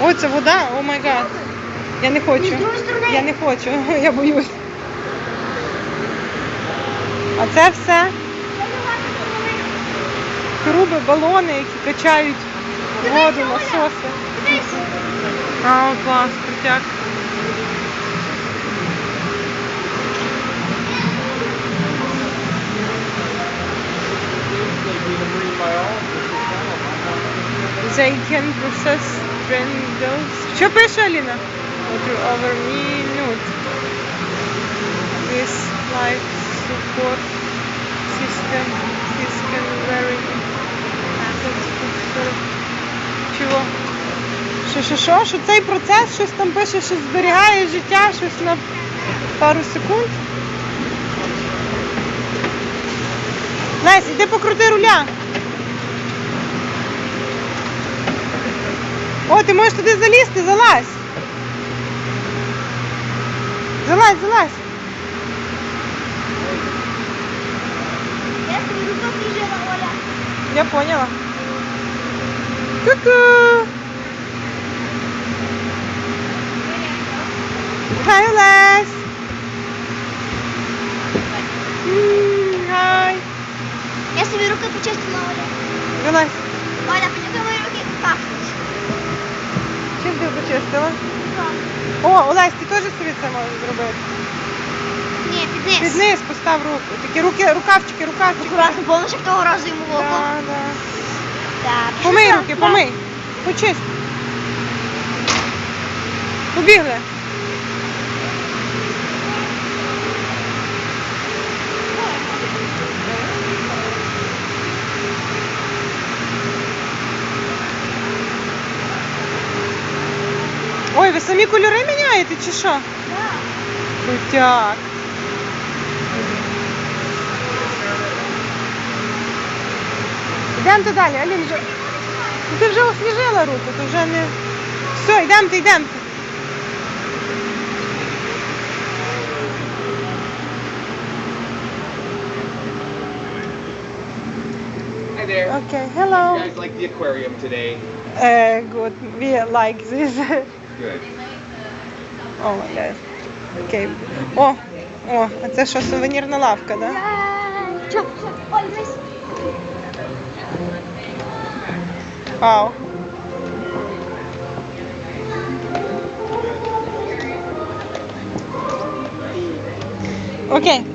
О, це вода? О май гад. Я не хочу. Я не хочу, я боюсь. А це все труби, балони, які качають воду, насоси. А, клас, крутяк. They can process. Що пише Аліна? Over minute. This life support system is can vary. Чого? Що, що, що? Що цей процес щось там пише, що зберігає життя, щось на пару секунд? Лесь, іди покрути руля. О, ти можеш туди залізти, залазь. Залазь, залазь. Я собі руку прижила, Оля. Я поняла. Ку-ку. Хай, Лесь. М, Хай. Я собі руки почистила, Оля. Вилазь. Оля, Почистила? О, Олесь, ти теж собі це можеш зробити. Ні, підниз. Піднис, постав руку. Такі руки, рукавчики, рукавчики. Акуратно, помниш, як того разу йому в Да, око? да. Так. Помий руки, помий. Почисть. Побігли. Самі кольори міняєте чи що? Так. Крутяк. Йдемте далі, Алін вже. Ну, ти вже освіжила руку, то вже не. Все, йдемте, йдемте. Hi there. You hello. guys like the aquarium today? Uh, good. We like this. О. Окей. О, о, а це що, сувенірна лавка, да? Вау. Окей.